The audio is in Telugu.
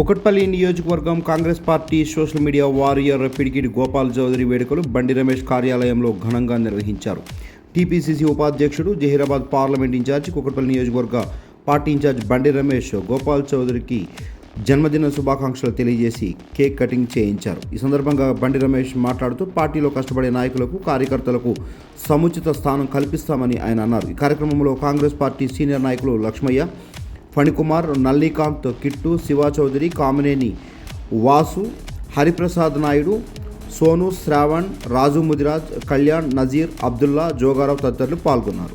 కుకట్పల్లి నియోజకవర్గం Congress party social media warrior పిడికిడి Gopal Chowdary వేడుకలు బండి రమేష్ కార్యాలయంలో ఘనంగా నిర్వహించారు. టీపీసీసీ ఉపాధ్యక్షుడు జహీరాబాద్ పార్లమెంట్ ఇన్ఛార్జ్ కుకట్పల్లి నియోజకవర్గ పార్టీ ఇన్ఛార్జ్ బండి రమేష్ గోపాల్ చౌదరికి జన్మదిన శుభాకాంక్షలు తెలియజేసి కేక్ కటింగ్ చేయించారు. ఈ సందర్భంగా బండి రమేష్ మాట్లాడుతూ పార్టీలో కష్టపడే నాయకులకు కార్యకర్తలకు సముచిత స్థానం కల్పిస్తామని ఆయన అన్నారు. ఈ కార్యక్రమంలో కాంగ్రెస్ పార్టీ సీనియర్ నాయకులు లక్ష్మయ్య ఫణికుమార్ నల్లికాంత్ కిట్టు శివా చౌదరి కామినేని వాసు హరిప్రసాద్ నాయుడు సోను శ్రావణ్ రాజు ముదిరాజ్ కళ్యాణ్ నజీర్ అబ్దుల్లా జోగారావు తదితరులు పాల్గొన్నారు.